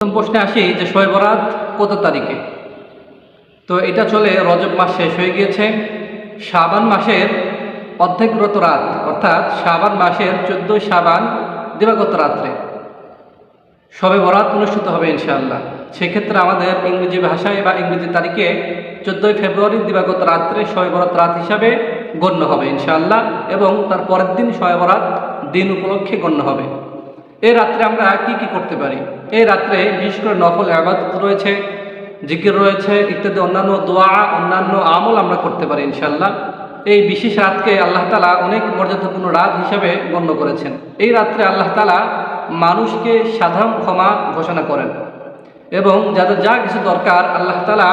প্রশ্নে আসি যে শবে বরাত কত তারিখে? তো এটা চলে রজব মাস শেষ হয়ে গিয়েছে। শাবান মাসের অর্ধেকগত রাত, অর্থাৎ শাবান মাসের চোদ্দোই শাবান দিবাগত রাত্রে। শবে বরাত অনুষ্ঠিত হবে ইনশাআল্লাহ। সেক্ষেত্রে আমাদের ইংরেজি ভাষায় বা ইংরেজি তারিখে চোদ্দোই ফেব্রুয়ারি দিবাগত রাত্রে শবে বরাত রাত হিসাবে গণ্য হবে ইনশাআল্লাহ এবং তার পরের দিন শবে বরাত দিন উপলক্ষে গণ্য হবে। এই রাত্রে আমরা কি কি করতে পারি? এই রাত্রে বিশেষ করে নফল আবাদত রয়েছে, জিকির রয়েছে ইত্যাদি অন্যান্য দোয়া, অন্যান্য আমল আমরা করতে পারি ইনশাল্লাহ এই বিশেষ রাতকে আল্লাহ তালা অনেক মর্যাদাপূর্ণ রাত হিসাবে গণ্য করেছেন। এই রাত্রে আল্লাহ তালা মানুষকে সাধারণ ক্ষমা ঘোষণা করেন এবং যাদের যা কিছু দরকার আল্লাহ তালা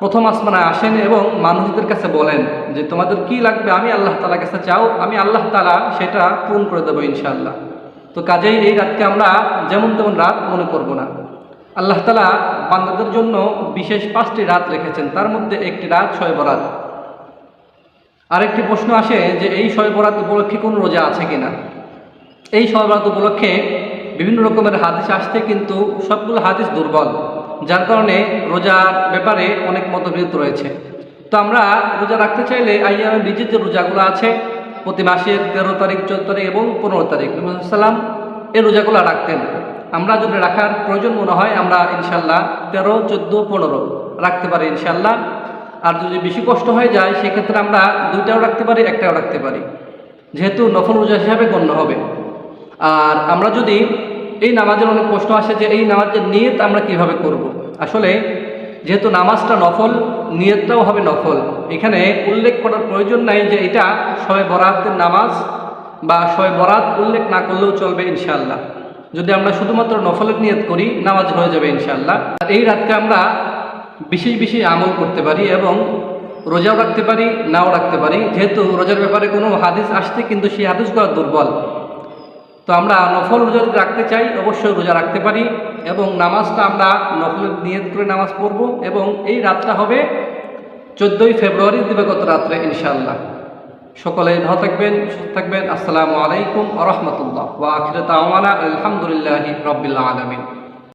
প্রথম আসমানে আসেন এবং মানুষদের কাছে বলেন যে, তোমাদের কি লাগবে? আমি আল্লাহ তালার কাছে চাও, আমি আল্লাহ তালা সেটা পূরণ করে দেবো ইনশাআল্লাহ। তো কাজেই এই রাতকে আমরা যেমন তেমন রাত মনে করব না। আল্লাহ তালা বান্দাদের জন্য বিশেষ পাঁচটি রাত রেখেছেন। তার মধ্যে একটি রাত ছয় বরাত। আরেকটি প্রশ্ন আসে যে এই ছয় বরাত উপলক্ষে কোনো রোজা আছে কিনা? এই ছয় বরাত উপলক্ষে বিভিন্ন রকমের হাদিস আসতে কিন্তু সবগুলো হাদিস দুর্বল, যার কারণে রোজার ব্যাপারে অনেক মতভেদ রয়েছে। তো আমরা রোজা রাখতে চাইলে আইয়ামের নিজের যে রোজাগুলো আছে, প্রতি মাসের তেরো তারিখ, চোদ্দ তারিখ এবং পনেরো তারিখ। সাল্লাম এই রোজাগুলো রাখতেন। আমরা যদি রাখার প্রয়োজন মনে হয়, আমরা ইনশাল্লাহ তেরো, চোদ্দ, পনেরো রাখতে পারি ইনশাল্লাহ। আর যদি বেশি কষ্ট হয়ে যায়, সেক্ষেত্রে আমরা দুইটাও রাখতে পারি, একটাও রাখতে পারি। যেহেতু নফল রোজা হিসাবে গণ্য হবে। আর আমরা যদি এই নামাজের অনেক প্রশ্ন আসে যে এই নামাজের নিয়ত আমরা কীভাবে করব। আসলে যেহেতু নামাজটা নফল, নিয়তটাও হবে নফল। এখানে উল্লেখ করার প্রয়োজন নাই যে এটা শয়ে বরাতের নামাজ বা শয়ে বরাত উল্লেখ না করলেও চলবে ইনশাআল্লাহ। যদি আমরা শুধুমাত্র নফলের নিয়ত করি, নামাজ হয়ে যাবে ইনশাআল্লাহ। আর এই রাতকে আমরা বিশেষ বিশেষ আমল করতে পারি এবং রোজাও রাখতে পারি, নাও রাখতে পারি। যেহেতু রোজার ব্যাপারে কোনো হাদিস আসতে কিন্তু সেই হাদিসগুলো দুর্বল। তো আমরা নফল রোজা রাখতে চাই, অবশ্যই রোজা রাখতে পারি এবং নামাজটা আমরা নফলের নিয়ত করে নামাজ পড়ব এবং এই রাতটা হবে চোদ্দোই ফেব্রুয়ারি দিবাগত রাত্রে ইনশাআল্লাহ। সকলে ভালো থাকবেন সুস্থ থাকবেন। আসসালামু আলাইকুম আ রহমতুল্লাহ। ওয়া আখিরাত আলহামদুলিল্লাহি রাব্বিল আলমিন।